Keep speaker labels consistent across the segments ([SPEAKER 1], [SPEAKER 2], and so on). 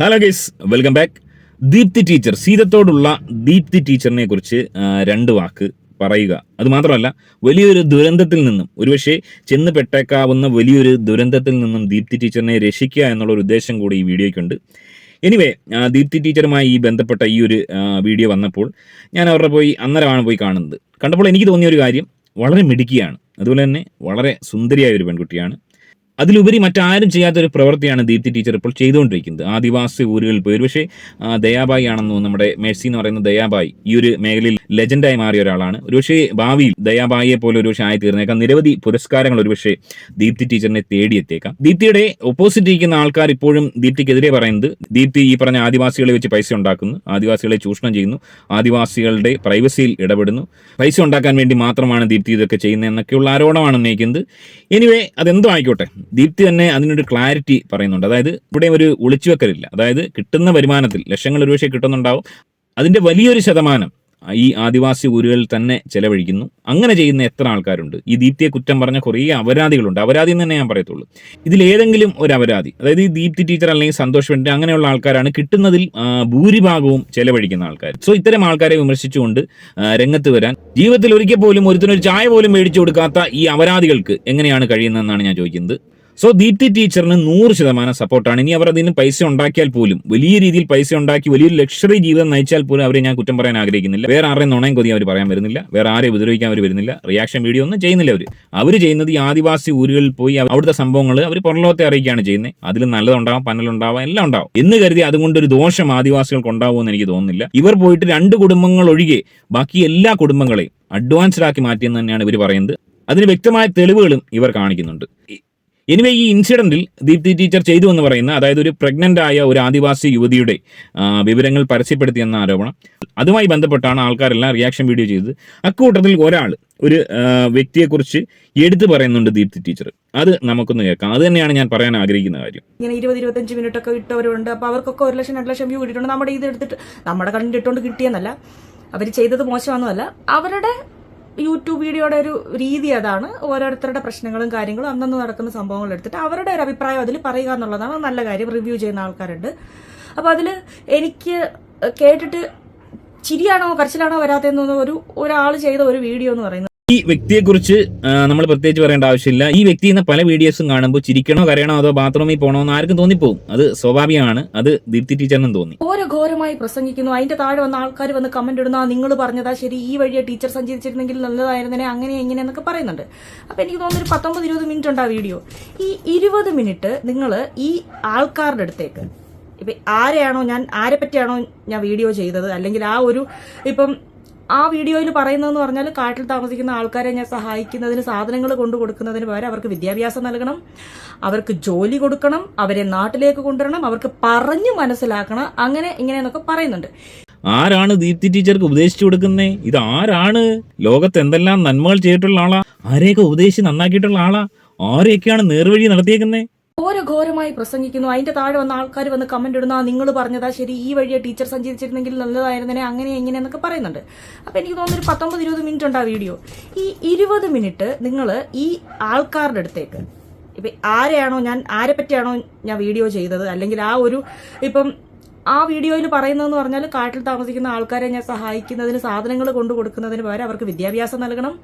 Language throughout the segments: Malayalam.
[SPEAKER 1] Hello guys welcome back Deepthi teacher സീതത്തോടുള്ള Deepthi ടീച്ചറിനെ കുറിച്ച് രണ്ട് വാക്ക് പറയുക. അത് മാത്രമല്ല വലിയൊരു ദുരന്തത്തിൽ നിന്നും ഒരുപക്ഷെ ചെന്ന് പെട്ടേക്കാവുന്ന വലിയൊരു ദുരന്തത്തിൽ നിന്നും ദീപ്തി ടീച്ചറിനെ രക്ഷിക്കുക എന്നുള്ള ഒരു ഉദ്ദേശം കൂടി ഈ വീഡിയോയ്ക്കുണ്ട്. എനിവേ ദീപ്തി ടീച്ചറുമായി ഈ ബന്ധപ്പെട്ട ഈ ഒരു വീഡിയോ വന്നപ്പോൾ ഞാൻ അവരുടെ പോയി അന്നേരമാണ് പോയി കാണുന്നത്. കണ്ടപ്പോൾ എനിക്ക് തോന്നിയ ഒരു കാര്യം വളരെ മിടുക്കിയാണ്. അതുപോലെ തന്നെ വളരെ സുന്ദരിയായ ഒരു പെൺകുട്ടിയാണ്. അതിലുപരി മറ്റാരും ചെയ്യാത്ത ഒരു പ്രവൃത്തിയാണ് ദീപ്തി ടീച്ചർ ഇപ്പോൾ ചെയ്തുകൊണ്ടിരിക്കുന്നത്. ആദിവാസി ഊരുകളിൽ പോയി. ഒരുപക്ഷെ ആ, ദയാബായി ആണെന്ന് നമ്മുടെ മേഴ്സി എന്ന് പറയുന്ന ദയാബായി ഈ ഒരു മേഖലയിൽ ലെജൻഡായി മാറിയ ഒരാളാണ്. ഒരുപക്ഷെ ഭാവിയിൽ ദയാബായിയെ പോലെ ഒരുപക്ഷെ ആയി തീർന്നേക്കാം നിരവധി പുരസ്കാരങ്ങൾ ഒരുപക്ഷെ ദീപ്തി ടീച്ചറിനെ തേടിയെത്തേക്കാം ദീപ്തിയുടെ ഓപ്പോസിറ്റ് ഇരിക്കുന്ന ആൾക്കാർ ഇപ്പോഴും ദീപ്തിക്കെതിരെ പറയുന്നത് ദീപ്തി ഈ പറഞ്ഞ ആദിവാസികളെ വെച്ച് പൈസ ഉണ്ടാക്കുന്നു. ആദിവാസികളെ ചൂഷണം ചെയ്യുന്നു. ആദിവാസികളുടെ പ്രൈവസിയിൽ ഇടപെടുന്നു. പൈസ ഉണ്ടാക്കാൻ വേണ്ടി മാത്രമാണ് ദീപ്തി ഇതൊക്കെ ചെയ്യുന്നത് എന്നൊക്കെയുള്ള ആരോപണമാണ് ഉന്നയിക്കുന്നത്. എനിവേ അതെന്തോ ആയിക്കോട്ടെ. ദീപ്തി തന്നെ അതിനൊരു ക്ലാരിറ്റി പറയുന്നുണ്ട്. അതായത് ഇവിടെ ഒരു ഒളിച്ചുവെക്കലില്ല. അതായത് കിട്ടുന്ന വരുമാനത്തിൽ ലക്ഷങ്ങൾ ഒരുപക്ഷെ കിട്ടുന്നുണ്ടാവും. അതിന്റെ വലിയൊരു ശതമാനം ഈ ആദിവാസി ഊരുകളിൽ തന്നെ ചെലവഴിക്കുന്നു. അങ്ങനെ ചെയ്യുന്ന എത്ര ആൾക്കാരുണ്ട്? ഈ ദീപ്തിയെ കുറ്റം പറഞ്ഞ കുറേ അപരാധികളുണ്ട് അപരാധി എന്ന് തന്നെ ഞാൻ പറയത്തുള്ളൂ. ഇതിലേതെങ്കിലും ഒരു അപരാധി അതായത് ഈ ദീപ്തി ടീച്ചർ അല്ലെങ്കിൽ സന്തോഷ് വെണ്ടി അങ്ങനെയുള്ള ആൾക്കാരാണ് കിട്ടുന്നതിൽ ഭൂരിഭാഗവും ചെലവഴിക്കുന്ന ആൾക്കാർ. സോ ഇത്തരം ആൾക്കാരെ വിമർശിച്ചുകൊണ്ട് രംഗത്ത് വരാൻ ജീവിതത്തിൽ ഒരിക്കൽ പോലും ഒരുത്തിനൊരു ചായ പോലും മേടിച്ചു കൊടുക്കാത്ത ഈ അപരാധികൾക്ക് എങ്ങനെയാണ് കഴിയുന്നതെന്നാണ് ഞാൻ ചോദിക്കുന്നത്. സോ ദീപ്തി ടീച്ചറിന് നൂറ് ശതമാനം സപ്പോർട്ടാണ് ഇനി അവർ അതിന് പൈസ ഉണ്ടാക്കിയാൽ പോലും വലിയ രീതിയിൽ പൈസ ഉണ്ടാക്കി വലിയൊരു ലക്ഷറി ജീവിതം നയിച്ചാൽ പോലും അവരെ ഞാൻ കുറ്റം പറയാൻ ആഗ്രഹിക്കുന്നില്ല. വേറെ ആരെയും നുണയും കൊതി അവർ പറയാൻ വരുന്നില്ല. വേറെ ആരെ ഉപദ്രവിക്കാൻ അവർ വരുന്നില്ല. റിയാക്ഷൻ വീഡിയോ ഒന്നും ചെയ്യുന്നില്ല അവർ അവർ ചെയ്യുന്നത് ഈ ആദിവാസി ഊരുകളിൽ പോയി അവ- അവിടുത്തെ സംഭവങ്ങൾ അവർ പുറലോകത്തെ അറിയിക്കുകയാണ് ചെയ്യുന്നത്. അതിൽ നല്ലതുണ്ടാവാം പന്നലുണ്ടാവാം എല്ലാം ഉണ്ടാവും. എന്ന് കരുതി അതുകൊണ്ടൊരു ദോഷം ആദിവാസികൾക്ക് ഉണ്ടാവുമെന്ന് എനിക്ക് തോന്നുന്നില്ല. ഇവർ പോയിട്ട് രണ്ട് കുടുംബങ്ങൾ ഒഴികെ ബാക്കി എല്ലാ കുടുംബങ്ങളെയും അഡ്വാൻസ്ഡ് ആക്കി മാറ്റിയെന്ന് തന്നെയാണ് ഇവർ പറയുന്നത്. അതിന് വ്യക്തമായ തെളിവുകളും ഇവർ കാണിക്കുന്നുണ്ട്. എനിവേ ഈ ഇൻസിഡന്റിൽ ദീപ്തി ടീച്ചർ ചെയ്തു എന്ന് പറയുന്ന അതായത് ഒരു പ്രഗ്നന്റ് ആയ ഒരു ആദിവാസി യുവതിയുടെ വിവരങ്ങൾ പരസ്യപ്പെടുത്തിയെന്ന ആരോപണം. അതുമായി ബന്ധപ്പെട്ടാണ് ആൾക്കാരെല്ലാം റിയാക്ഷൻ വീഡിയോ ചെയ്തത്. അക്കൂട്ടത്തിൽ ഒരാൾ ഒരു വ്യക്തിയെക്കുറിച്ച് എടുത്തു പറയുന്നുണ്ട് ദീപ്തി ടീച്ചർ അത് നമുക്കൊന്ന് കേൾക്കാം. അത് തന്നെയാണ് ഞാൻ പറയാൻ ആഗ്രഹിക്കുന്ന കാര്യം.
[SPEAKER 2] ഇങ്ങനെ ഇരുപത് ഇരുപത്തഞ്ച് മിനിറ്റ് ഒക്കെ ഇട്ടവരുണ്ട്. അപ്പോൾ അവർക്കൊക്കെ ഒരു ലക്ഷം രണ്ട് ലക്ഷം വ്യൂ കിട്ടിയിട്ടുണ്ട്. നമ്മുടെ ഇത് എടുത്തിട്ട് നമ്മുടെ കണ്ടിട്ടുകൊണ്ട് കിട്ടിയെന്നല്ല. അവർ ചെയ്തത് മോശമൊന്നുമല്ല അവരുടെ യൂട്യൂബ് വീഡിയോയുടെ ഒരു രീതി അതാണ്. ഓരോരുത്തരുടെ പ്രശ്നങ്ങളും കാര്യങ്ങളും അന്നന്ന് നടക്കുന്ന സംഭവങ്ങൾ എടുത്തിട്ട് അവരുടെ ഒരു അഭിപ്രായം അതിൽ പറയുക എന്നുള്ളതാണ് നല്ല കാര്യം. റിവ്യൂ ചെയ്യുന്ന ആൾക്കാരുണ്ട്. അപ്പോൾ അതിൽ എനിക്ക് കേട്ടിട്ട് ചിരിയാണോ കരച്ചിലാണോ വരാത്തതെന്ന് ഒരു ഒരാൾ ചെയ്ത ഒരു വീഡിയോ എന്ന് പറയുന്നത്
[SPEAKER 1] ഈ വ്യക്തിയെക്കുറിച്ച് നമ്മൾ പ്രത്യേകിച്ച് പറയേണ്ട ആവശ്യമില്ല. ഈ വ്യക്തി എന്ന പല വീഡിയോസും കാണുമ്പോൾ ചിരിക്കണോ കരയണോ അതോ ബാത്റൂമിൽ പോകണോ എന്ന് ആർക്കും തോന്നിപ്പോകും അത് സ്വാഭാവികമാണ്. അത് ദീപ്തി ടീച്ചറിനും തോന്നി.
[SPEAKER 2] ഓരോ ഘോരമായി പ്രസംഗിക്കുന്നു. അതിന്റെ താഴെ വന്ന ആൾക്കാർ വന്ന് കമന്റ് ഇടുന്ന. നിങ്ങൾ പറഞ്ഞതാ ശരി ഈ വഴിയെ ടീച്ചർ സഞ്ചരിച്ചിരുന്നെങ്കിൽ നല്ലതായിരുന്നേ അങ്ങനെ ഇങ്ങനെ എന്നൊക്കെ പറയുന്നുണ്ട്. അപ്പൊ എനിക്ക് തോന്നുന്നു ഒരു പത്തൊമ്പത് ഇരുപത് മിനിറ്റ് ഉണ്ട് ആ വീഡിയോ. ഈ ഇരുപത് മിനിറ്റ് നിങ്ങൾ ഈ ആൾക്കാരുടെ അടുത്തേക്ക് ഇപ്പൊ ആരെയാണോ ഞാൻ ആരെ പറ്റിയാണോ ഞാൻ വീഡിയോ ചെയ്തത്? അല്ലെങ്കിൽ ആ ഒരു ഇപ്പം ആ വീഡിയോയിൽ പറയുന്നതെന്ന് പറഞ്ഞാൽ കാട്ടിൽ താമസിക്കുന്ന ആൾക്കാരെ ഞാൻ സഹായിക്കുന്നതിന് സാധനങ്ങൾ കൊണ്ടു കൊടുക്കുന്നതിന് പകരം അവർക്ക് വിദ്യാഭ്യാസം നൽകണം അവർക്ക് ജോലി കൊടുക്കണം അവരെ നാട്ടിലേക്ക് കൊണ്ടുവരണം അവർക്ക് പറഞ്ഞു മനസ്സിലാക്കണം അങ്ങനെ ഇങ്ങനെയെന്നൊക്കെ പറയുന്നുണ്ട്.
[SPEAKER 1] ആരാണ് ദീപ്തി ടീച്ചർക്ക് ഉപദേശിച്ചു കൊടുക്കുന്നേ? ഇത് ആരാണ്? ലോകത്ത് എന്തെല്ലാം നന്മകൾ ചെയ്തിട്ടുള്ള ആളാ? ആരെയൊക്കെ ഉപദേശിച്ച് നന്നാക്കിയിട്ടുള്ള ആളാ? ആരെയൊക്കെയാണ് നേർവഴി നടത്തിയേക്കുന്നേ?
[SPEAKER 2] ഓരോ ഘോരമായി പ്രസംഗിക്കുന്നു. അതിന്റെ താഴെ വന്ന ആൾക്കാർ വന്ന് കമന്റ് ഇടുന്നു. നിങ്ങൾ പറഞ്ഞതാ ശരി. ഈ വഴിയെ ടീച്ചർ സഞ്ചരിച്ചിരുന്നെങ്കിൽ നല്ലതായിരുന്നേ അങ്ങനെ എങ്ങനെയെന്നൊക്കെ പറയുന്നുണ്ട്. അപ്പൊ എനിക്ക് തോന്നുന്നു ഒരു പത്തൊമ്പത് ഇരുപത് മിനിറ്റ് ഉണ്ട് ആ വീഡിയോ ഈ ഇരുപത് മിനിറ്റ് നിങ്ങൾ ഈ ആൾക്കാരുടെ അടുത്തേക്ക് ഇപ്പൊ ആരെയാണോ ഞാൻ ആരെ പറ്റിയാണോ ഞാൻ വീഡിയോ ചെയ്തത്? അല്ലെങ്കിൽ ആ ഒരു ഇപ്പം ആ വീഡിയോയിൽ പറയുന്നതെന്ന് പറഞ്ഞാൽ കാട്ടിൽ താമസിക്കുന്ന ആൾക്കാരെ ഞാൻ സഹായിക്കുന്നതിന് സാധനങ്ങൾ കൊണ്ടു കൊടുക്കുന്നതിന് പകരം അവർക്ക് വിദ്യാഭ്യാസം നൽകണം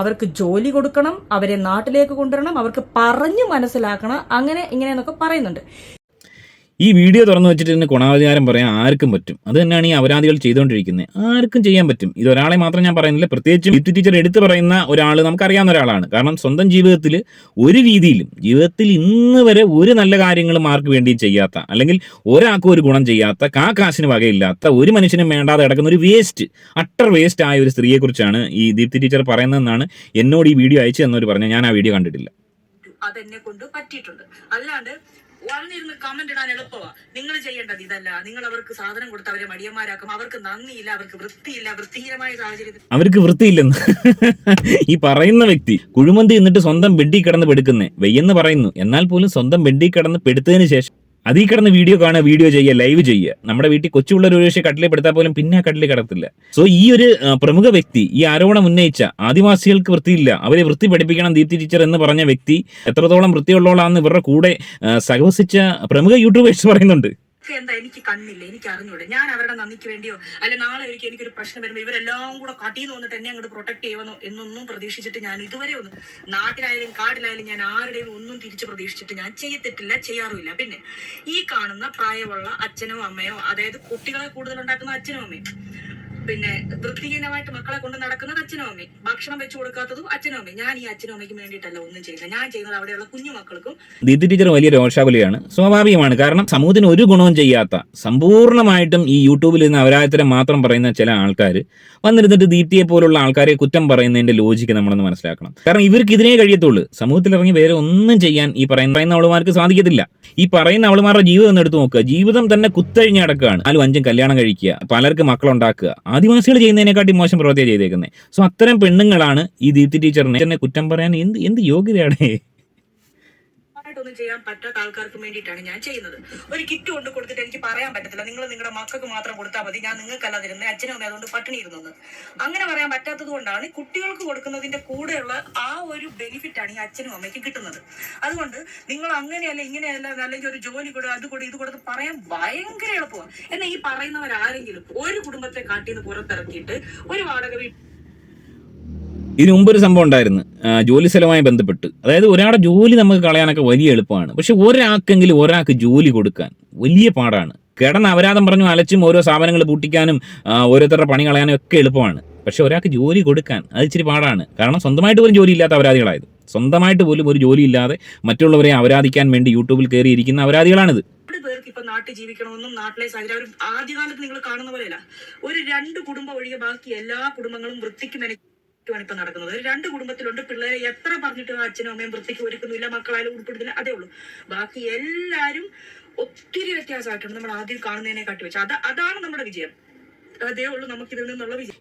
[SPEAKER 2] അവർക്ക് ജോലി കൊടുക്കണം അവരെ നാട്ടിലേക്ക് കൊണ്ടുവരണം അവർക്ക് പറഞ്ഞു മനസ്സിലാക്കണം അങ്ങനെ ഇങ്ങനെയെന്നൊക്കെ പറയുന്നുണ്ട്.
[SPEAKER 1] ഈ വീഡിയോ തുറന്നു വെച്ചിട്ട് ഇതിന് ഗുണാധികാരം പറയാൻ ആർക്കും പറ്റും. അത് തന്നെയാണ് ഈ അപരാധികൾ ചെയ്തുകൊണ്ടിരിക്കുന്നത് ആർക്കും ചെയ്യാൻ പറ്റും. ഇത് ഒരാളെ മാത്രം ഞാൻ പറയുന്നില്ല. പ്രത്യേകിച്ചും ഇത് ടീച്ചർ എടുത്തു പറയുന്ന ഒരാൾ നമുക്കറിയാവുന്ന ഒരാളാണ്. കാരണം സ്വന്തം ജീവിതത്തിൽ ഒരു രീതിയിലും ജീവിതത്തിൽ ഇന്ന് വരെ ഒരു നല്ല കാര്യങ്ങളും ആർക്ക് വേണ്ടി ചെയ്യാത്ത അല്ലെങ്കിൽ ഒരാൾക്കും ഒരു ഗുണം ചെയ്യാത്ത കാശിന് വകയില്ലാത്ത ഒരു മനുഷ്യനും വേണ്ടാതെ കിടക്കുന്ന ഒരു വേസ്റ്റ് അട്ടർ വേസ്റ്റ് ആയ ഒരു സ്ത്രീയെക്കുറിച്ചാണ് ഈ ദീപ്തി ടീച്ചർ പറയുന്നതെന്നാണ് എന്നോട് ഈ വീഡിയോ അയച്ചു തന്നവർ പറഞ്ഞു ഞാൻ ആ വീഡിയോ കണ്ടിട്ടില്ല.
[SPEAKER 2] അതെന്നെ കൊണ്ട് പറ്റിയിട്ടുണ്ട്. അല്ലാണ്ട് വന്നിരുന്ന് കമന്റ് ഇടാൻ എളുപ്പമാ നിങ്ങൾ ചെയ്യേണ്ടത് ഇതല്ല. നിങ്ങൾ അവർക്ക് സാധനം കൊടുത്ത് അവരെ മടിയന്മാരാക്കും. അവർക്ക് നന്ദിയില്ല അവർക്ക് വൃത്തിയില്ല വൃത്തിഹീനമായ സാഹചര്യത്തിൽ
[SPEAKER 1] അവർക്ക് വൃത്തിയില്ലെന്ന്. ഈ പറയുന്ന വ്യക്തി കുഴിമന്തി എന്നിട്ട് സ്വന്തം ബെഡിൽ കിടന്ന് പെടുക്കുന്നേ. വെയ്യെന്ന് പറയുന്നു. എന്നാൽ പോലും സ്വന്തം ബെഡിൽ കിടന്ന് പെടുത്തതിന് ശേഷം അതിൽ കിടന്ന് വീഡിയോ കാണുക വീഡിയോ ചെയ്യുക ലൈവ് ചെയ്യുക. നമ്മുടെ വീട്ടിൽ കൊച്ചുള്ള ഒരു പക്ഷേ കട്ടിലെ പെടുത്താൽ പോലും പിന്നെ ആ കട്ടിൽ കിടത്തില്ല. സോ ഈ ഒരു പ്രമുഖ വ്യക്തി ഈ ആരോപണം ഉന്നയിച്ച ആദിവാസികൾക്ക് വൃത്തിയില്ല. അവരെ വൃത്തി പഠിപ്പിക്കണം ദീപ്തി ടീച്ചർ എന്ന് പറഞ്ഞ വ്യക്തി എത്രത്തോളം വൃത്തിയുള്ളവളാണെന്ന് ഇവരുടെ കൂടെ സഹവസിച്ച പ്രമുഖ യൂട്യൂബേഴ്സ് പറയുന്നുണ്ട്.
[SPEAKER 2] ഒക്കെ എന്താ എനിക്ക് കണ്ണില്ല എനിക്ക് അറിഞ്ഞൂടെ? ഞാൻ അവരുടെ നന്ദിക്ക് വേണ്ടിയോ? അല്ലെ നാളെ ഒരിക്കൽ എനിക്കൊരു പ്രശ്നം വരുമ്പോൾ ഇവരെല്ലാം കൂടെ കട്ടിന്ന് വന്നിട്ട് എന്നെ അങ്ങോട്ട് പ്രൊട്ടക്ട് ചെയ്യുമെന്നോ എന്നൊന്നും പ്രതീക്ഷിച്ചിട്ട് ഞാൻ ഇതുവരെ ഒന്നും നാട്ടിലായാലും കാട്ടിലായാലും ഞാൻ ആരുടെയും ഒന്നും തിരിച്ച് പ്രതീക്ഷിച്ചിട്ട് ഞാൻ ചെയ്യത്തിട്ടില്ല ചെയ്യാറുമില്ല. പിന്നെ ഈ കാണുന്ന പ്രായമുള്ള അച്ഛനോ അമ്മയോ അതായത് കുട്ടികളെ കൂടുതൽ ഉണ്ടാക്കുന്ന അച്ഛനും അമ്മയും പിന്നെ വൃത്തിഹീനമായിട്ട് മക്കളെ കൊണ്ട് നടക്കുന്നത് അച്ഛനും അമ്മയും. ഭക്ഷണം വെച്ചു കൊടുക്കാത്തതും അച്ഛനും അമ്മയും. ഞാൻ ഈ അച്ഛനും അമ്മയ്ക്കും വേണ്ടിയിട്ടല്ല ഒന്നും ചെയ്യുന്നത്. ഞാൻ ചെയ്യുന്നത് അവിടെയുള്ള കുഞ്ഞു മക്കൾക്കും
[SPEAKER 1] ദീപ്തി ടീച്ചർ വലിയ രോഷാകുലിയാണ്. സ്വാഭാവികമാണ്. കാരണം സമൂഹത്തിന് ഒരു ഗുണവും ചെയ്യാത്ത സമ്പൂർണമായിട്ടും ഈ യൂട്യൂബിൽ നിന്ന് അവരായത്തരം മാത്രം പറയുന്ന ചില ആൾക്കാർ വന്നിരുന്നിട്ട് ദീപ്തിയെ പോലുള്ള ആൾക്കാരെ കുറ്റം പറയുന്നതിന്റെ ലോജിക്ക് നമ്മളൊന്ന് മനസ്സിലാക്കണം. കാരണം ഇവർക്ക് ഇതിനേ കഴിയത്തുള്ളൂ. സമൂഹത്തിൽ ഇറങ്ങി വേറെ ഒന്നും ചെയ്യാൻ ഈ പറയുന്ന അവളുമാർക്ക് സാധിക്കത്തില്ല. ഈ പറയുന്ന അവളുമാരുടെ ജീവിതം ഒന്ന് എടുത്തു നോക്കുക. ജീവിതം തന്നെ കുത്തഴിഞ്ഞടക്കുകയാണ് നാലും അഞ്ചും കല്യാണം കഴിക്കുക. പലർക്ക് മക്കളുണ്ടാക്കുക. ആദിവാസികൾ ചെയ്യുന്നതിനെക്കാട്ടി മോശം പ്രവൃത്തിയാണ് ചെയ്തേക്കുന്നത് സോ അത്തരം പെണ്ണുങ്ങളാണ് ഈ ദീപ്തി ടീച്ചറിനെ കുറ്റം പറയാൻ എന്ത് എന്ത് യോഗ്യതയാണ്?
[SPEAKER 2] ആയിട്ടൊന്നും ചെയ്യാൻ പറ്റാത്ത ആൾക്കാർക്ക് വേണ്ടിയിട്ടാണ് ഞാൻ ചെയ്യുന്നത്. ഒരു കിറ്റ് കൊണ്ട് കൊടുത്തിട്ട് എനിക്ക് പറയാൻ പറ്റത്തില്ല. നിങ്ങൾ നിങ്ങളുടെ മക്കൾക്ക് മാത്രം കൊടുത്താൽ മതി. ഞാൻ നിങ്ങൾക്കല്ല തരുന്നത്. അച്ഛനും അതുകൊണ്ട് പട്ടിണി ഇരുന്നത്. അങ്ങനെ പറയാൻ പറ്റാത്തത് കൊണ്ടാണ് കുട്ടികൾക്ക് കൊടുക്കുന്നതിന്റെ കൂടെയുള്ള ആ ഒരു ബെനിഫിറ്റ് ആണ് ഈ അച്ഛനും അമ്മയ്ക്ക് കിട്ടുന്നത്. അതുകൊണ്ട് നിങ്ങൾ അങ്ങനെയല്ല ഇങ്ങനെയല്ല അല്ലെങ്കിൽ ഒരു ജോലി കൂടെ അത് കൊടു ഇത് കൊടുത്ത് പറയാൻ ഭയങ്കര എളുപ്പമാണ്. എന്നാൽ ഈ പറയുന്നവരാരെങ്കിലും ഒരു കുടുംബത്തെ കാട്ടിന്ന് പുറത്തിറക്കിയിട്ട് ഒരു വാടക വീട്ടിൽ
[SPEAKER 1] ഇതിനു മുമ്പ് ഒരു സംഭവം ഉണ്ടായിരുന്നു. ജോലി സ്ഥലവുമായി ബന്ധപ്പെട്ട്. അതായത് ഒരാളുടെ ജോലി നമുക്ക് കളയാനൊക്കെ വലിയ എളുപ്പമാണ്. പക്ഷെ ഒരാൾക്കെങ്കിലും ഒരാൾക്ക് ജോലി കൊടുക്കാൻ വലിയ പാടാണ്. കിടന്ന് അപരാധം പറഞ്ഞു അലച്ചും ഓരോ സ്ഥാപനങ്ങൾ പൂട്ടിക്കാനും ഓരോരുത്തരുടെ പണി കളയാനും ഒക്കെ എളുപ്പമാണ്. പക്ഷെ ഒരാൾക്ക് ജോലി കൊടുക്കാൻ അത് ഇച്ചിരി പാടാണ്. കാരണം സ്വന്തമായിട്ട് പോലും ജോലി ഇല്ലാത്ത അപരാധികളായത്. സ്വന്തമായിട്ട് പോലും ഒരു ജോലി ഇല്ലാതെ മറ്റുള്ളവരെ അപരാധിക്കാൻ വേണ്ടി യൂട്യൂബിൽ കയറിയിരിക്കുന്ന അപരാധികളാണിത്.
[SPEAKER 2] പേർക്ക് ഇപ്പൊ നാട്ടിൽ ജീവിക്കണമെന്നും നാട്ടിലെ സാഹചര്യം ഒരു ആദ്യകാലത്ത് നിങ്ങൾ കാണുന്ന പോലെയല്ല. ഒരു രണ്ട് കുടുംബം ഒഴികെ ബാക്കി എല്ലാ കുടുംബങ്ങളും വൃത്തിക്ക് മെനക്കാണ് ഇപ്പൊ നടക്കുന്നത്. രണ്ട് കുടുംബത്തിലുണ്ട്. പിള്ളേരെ എത്ര പറഞ്ഞിട്ടും അച്ഛനും അമ്മയും വൃത്തിക്ക് ഒരുക്കുന്നില്ല മക്കളായാലും ഉൾപ്പെടുത്തില്ല അതേ ഉള്ളൂ. ബാക്കി എല്ലാരും ഒത്തിരി വ്യത്യാസമായിട്ടുണ്ട്. നമ്മൾ ആദ്യം കാണുന്നതിനെ കാട്ടി വെച്ച്. അത് അതാണ് നമ്മുടെ വിജയം.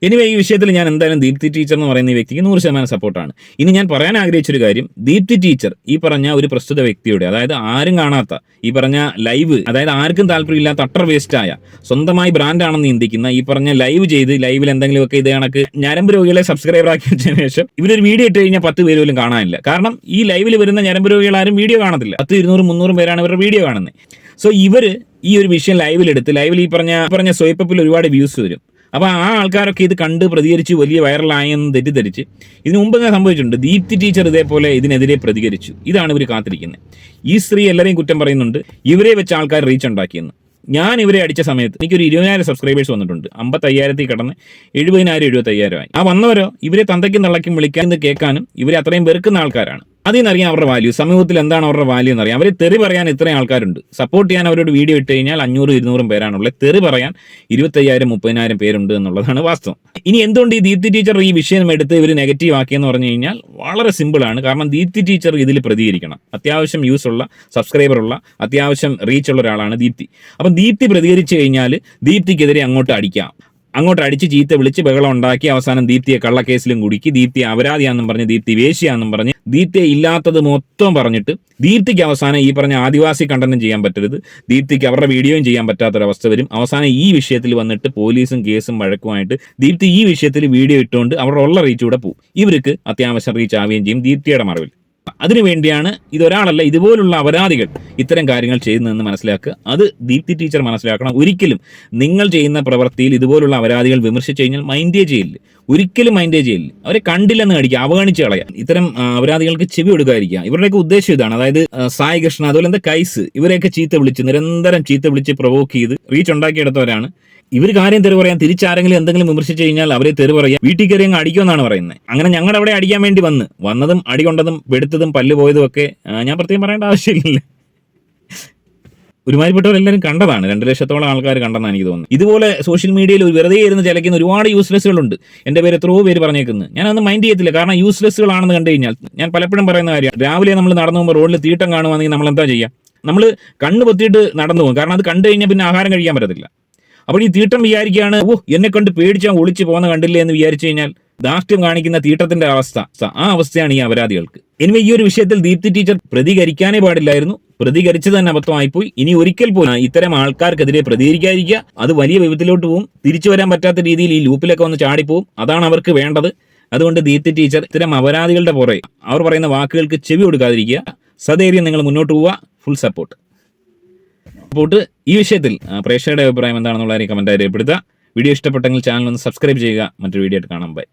[SPEAKER 1] എനിവേ ഈ വിഷയത്തിൽ ഞാൻ എന്തായാലും ദീപ്തി ടീച്ചർ എന്ന് പറയുന്ന ഈ വ്യക്തിക്ക് നൂറ് ശതമാനം സപ്പോർട്ടാണ് ഇനി ഞാൻ പറയാൻ ആഗ്രഹിച്ചൊരു കാര്യം ദീപ്തി ടീച്ചർ ഈ പറഞ്ഞ ഒരു പ്രസ്തുത വ്യക്തിയുടെ അതായത് ആരും കാണാത്ത ഈ പറഞ്ഞ ലൈവ് അതായത് ആർക്കും താല്പര്യമില്ലാത്ത അട്ടർ ആയ സ്വന്തമായി ബ്രാൻഡാണെന്ന് ചിന്തിക്കുന്ന ഈ പറഞ്ഞ ലൈവ് ചെയ്ത് ലൈവിൽ എന്തെങ്കിലുമൊക്കെ ഇത് കണക്ക് ഞരമ്പ് രോഗികളെ സബ്സ്ക്രൈബർ ആക്കി വെച്ചതിന് ശേഷം ഇവരൊരു വീഡിയോ ഇട്ട് കഴിഞ്ഞാൽ പത്ത് പേര് പോലും കാണാനില്ല. കാരണം ഈ ലൈവിൽ വരുന്ന ഞരമ്പ് രോഗികൾ ആരും വീഡിയോ കാണത്തില്ല. പത്ത് ഇരുന്നൂറ് മുന്നൂറും പേരാണ് ഇവരുടെ വീഡിയോ കാണുന്നത്. സോ ഇവർ ഈ ഒരു വിഷയം ലൈവിലെടുത്ത് ലൈവിൽ ഈ പറഞ്ഞ പറഞ്ഞ സ്വയപ്പപ്പിൽ ഒരുപാട് വ്യൂസ് വരും. അപ്പോൾ ആ ആൾക്കാരൊക്കെ ഇത് കണ്ട് പ്രതികരിച്ച് വലിയ വൈറലായെന്ന് തെറ്റിദ്ധരിച്ച് ഇതിനു മുമ്പ് തന്നെ സംഭവിച്ചിട്ടുണ്ട്. ദീപ്തി ടീച്ചർ ഇതേപോലെ ഇതിനെതിരെ പ്രതികരിച്ചു. ഇതാണ് ഇവർ കാത്തിരിക്കുന്നത് ഈ സ്ത്രീ എല്ലാവരെയും കുറ്റം പറയുന്നുണ്ട്. ഇവരെ വെച്ച് ആൾക്കാർ റീച്ച് ഉണ്ടാക്കിയെന്ന്. ഞാൻ ഇവരെ അടിച്ച സമയത്ത് എനിക്കൊരു ഇരുപതിനായിരം സബ്സ്ക്രൈബേഴ്സ് വന്നിട്ടുണ്ട്. അമ്പത്തയ്യായിരത്തിൽ കടന്ന് എഴുപതിനായിരം എഴുപത്തയ്യായിരം ആയി. ആ വന്നവരോ ഇവരെ തന്തയ്ക്കും തള്ളയ്ക്കും വിളിക്കാൻ കേൾക്കാനും ഇവരെ അത്രയും വെറുക്കുന്ന ആൾക്കാരാണ്. അതിൽ നിന്നറിയാം അവരുടെ വാല്യൂ സമൂഹത്തിൽ എന്താണ് അവരുടെ വാല്യൂ എന്നറിയാം. അവരെ തെറി പറയാൻ ഇത്രയും ആൾക്കാരുണ്ട്. സപ്പോർട്ട് ചെയ്യാൻ അവരോട് വീഡിയോ ഇട്ട് കഴിഞ്ഞാൽ അഞ്ഞൂറ് ഇരുന്നൂറും പേരാണുള്ളത്. തെറി പറയാൻ ഇരുപത്തയ്യായിരം മുപ്പതിനായിരം പേരുണ്ട് എന്നുള്ളതാണ് വാസ്തവം. ഇനി എന്തുകൊണ്ട് ഈ ദീപ്തി ടീച്ചർ ഈ വിഷയം എടുത്ത് ഇവർ നെഗറ്റീവ് ആക്കിയെന്ന് പറഞ്ഞു കഴിഞ്ഞാൽ വളരെ സിമ്പിളാണ് കാരണം ദീപ്തി ടീച്ചർ ഇതിൽ പ്രതികരിക്കണം. അത്യാവശ്യം യൂസ് ഉള്ള സബ്സ്ക്രൈബർ ഉള്ള അത്യാവശ്യം റീച്ച് ഉള്ള ഒരാളാണ് ദീപ്തി. അപ്പം ദീപ്തി പ്രതികരിച്ചു കഴിഞ്ഞാൽ ദീപ്തിക്കെതിരെ അങ്ങോട്ട് അടിക്കാം. അങ്ങോട്ട് അടിച്ച് ചീത്ത വിളിച്ച് ബഹളം ഉണ്ടാക്കി അവസാനം ദീപ്തിയെ കള്ളക്കേസിലും കുടുക്കി ദീപ്തിയെ അപരാധിയാണെന്നും പറഞ്ഞ് ദീപ്തി വേശിയാണെന്നും പറഞ്ഞ് ദീപ്തിയെ ഇല്ലാത്തത് മൊത്തം പറഞ്ഞിട്ട് ദീപ്തിക്ക് അവസാനം ഈ പറഞ്ഞ ആദിവാസി കണ്ടനം ചെയ്യാൻ പറ്റരുത്. ദീപ്തിക്ക് അവരുടെ വീഡിയോയും ചെയ്യാൻ പറ്റാത്തൊരവസ്ഥ വരും. അവസാനം ഈ വിഷയത്തിൽ വന്നിട്ട് പോലീസും കേസും വഴക്കുമായിട്ട് ദീപ്തി ഈ വിഷയത്തിൽ വീഡിയോ ഇട്ടുകൊണ്ട് അവരുടെ ഉള്ള റീച്ച് കൂടെ പോകും. ഇവർക്ക് അത്യാവശ്യം റീച്ച് ആവുകയും ചെയ്യും ദീപ്തിയുടെ മറവിൽ. അതിനുവേണ്ടിയാണ് ഇതൊരാളല്ല ഇതുപോലുള്ള അപരാധികൾ ഇത്തരം കാര്യങ്ങൾ ചെയ്യുന്നതെന്ന് മനസ്സിലാക്കുക. അത് ദീപ്തി ടീച്ചർ മനസ്സിലാക്കണം. ഒരിക്കലും നിങ്ങൾ ചെയ്യുന്ന പ്രവൃത്തിയിൽ ഇതുപോലുള്ള അപരാധികൾ വിമർശിച്ചു കഴിഞ്ഞാൽ മൈൻഡേ ചെയ്യില്ല? ഒരിക്കലും മൈൻഡേ ചെയ്യില്ല? അവരെ കണ്ടില്ലെന്ന് കടിക്കുക അവഗണിച്ച് കളയാം. ഇത്തരം അപരാധികൾക്ക് ചെവി കൊടുക്കാതിരിക്കുക. ഇവരുടെയൊക്കെ ഉദ്ദേശം ഇതാണ്. അതായത് സായി കൃഷ്ണ അതുപോലെ എന്താ കൈസ്? ഇവരെയൊക്കെ ചീത്ത വിളിച്ച് നിരന്തരം ചീത്ത വിളിച്ച് പ്രൊവോക്ക് ചെയ്ത് റീച്ച് ഉണ്ടാക്കിയെടുത്തവരാണ്. ഇവർ കാര്യം തെറി പറയാൻ തിരിച്ചാരെങ്കിലും എന്തെങ്കിലും വിമർശിച്ചു കഴിഞ്ഞാൽ അവരെ തെറി പറയാം വീട്ടിൽ കയറി അങ്ങ് അടിക്കുമെന്നാണ് പറയുന്നത്. അങ്ങനെ ഞങ്ങളുടെ അവിടെ അടിക്കാൻ വേണ്ടി വന്ന് വന്നതും അടി കൊണ്ടതും പെടുത്തതും പല്ല് പോയതും ഒക്കെ ഞാൻ പ്രത്യേകം പറയേണ്ട ആവശ്യമില്ല. ഒരുമാതിരിപ്പെട്ടവരെല്ലാവരും കണ്ടതാണ്. രണ്ട് ലക്ഷത്തോളം ആൾക്കാർ കണ്ടെന്നാണ് എനിക്ക് തോന്നുന്നത്. ഇതുപോലെ സോഷ്യൽ മീഡിയയിൽ ഒരു വെറുതെ ഇരുന്ന് ചിലക്കുന്ന ഒരുപാട് യൂസ്ലെസ്സുകളുണ്ട് എന്റെ പേര് എത്രയോ പേര് പറഞ്ഞേക്കുന്നത്. ഞാനത് മൈൻഡ് ചെയ്യത്തില്ല. കാരണം യൂസ്ലെസ്സുകളാണെന്ന് കണ്ടു കഴിഞ്ഞാൽ ഞാൻ പലപ്പോഴും പറയുന്ന കാര്യമാണ് രാവിലെ നമ്മൾ നടന്നു പോകുമ്പോൾ റോഡിൽ തീട്ടം കാണുവാണെങ്കിൽ നമ്മൾ എന്താ ചെയ്യുക? നമ്മൾ കണ്ണ് പൊത്തിയിട്ട് നടന്നു പോകും. കാരണം അത് കണ്ടു കഴിഞ്ഞാൽ പിന്നെ ആഹാരം കഴിക്കാൻ പറ്റത്തില്ല. അപ്പോൾ ഈ തീട്ടം വിചാരിക്കുകയാണ് ഓ എന്നെ കണ്ട് പേടിച്ചാൽ ഒളിച്ചു പോകുന്ന കണ്ടില്ലേ? എന്ന് വിചാരിച്ചു കഴിഞ്ഞാൽ ധാർഷ്ട്യം കാണിക്കുന്ന തീട്ടത്തിന്റെ അവസ്ഥ. ആ അവസ്ഥയാണ് ഈ അപരാധികൾക്ക്. എനിവേ ഈ ഒരു വിഷയത്തിൽ ദീപ്തി ടീച്ചർ പ്രതികരിക്കാനേ പാടില്ലായിരുന്നു. പ്രതികരിച്ചത് തന്നെ അബദ്ധമായിപ്പോയി. ഇനി ഒരിക്കൽ പോലും ഇത്തരം ആൾക്കാർക്കെതിരെ പ്രതികരിക്കാതിരിക്കുക. അത് വലിയ വിപത്തിലോട്ട് പോകും. തിരിച്ചു വരാൻ പറ്റാത്ത രീതിയിൽ ഈ ലൂപ്പിലൊക്കെ ഒന്ന് ചാടിപ്പോവും. അതാണ് അവർക്ക് വേണ്ടത്. അതുകൊണ്ട് ദീപ്തി ടീച്ചർ ഇത്തരം അപരാധികളുടെ പുറകെ അവർ പറയുന്ന വാക്കുകൾക്ക് ചെവി കൊടുക്കാതിരിക്കുക. സധൈര്യം നിങ്ങൾ മുന്നോട്ട് പോവുക. ഫുൾ സപ്പോർട്ട് പോട്ട് ഈ വിഷയത്തിൽ പ്രേക്ഷകരുടെ അഭിപ്രായം എന്താണെന്നുള്ള കമന്റായി രേഖപ്പെടുത്തുക. വീഡിയോ ഇഷ്ടപ്പെട്ടെങ്കിൽ ചാനൽ ഒന്ന് സബ്സ്ക്രൈബ് ചെയ്യുക. മറ്റൊരു വീഡിയോ ആയിട്ട് കാണാം. ബൈ.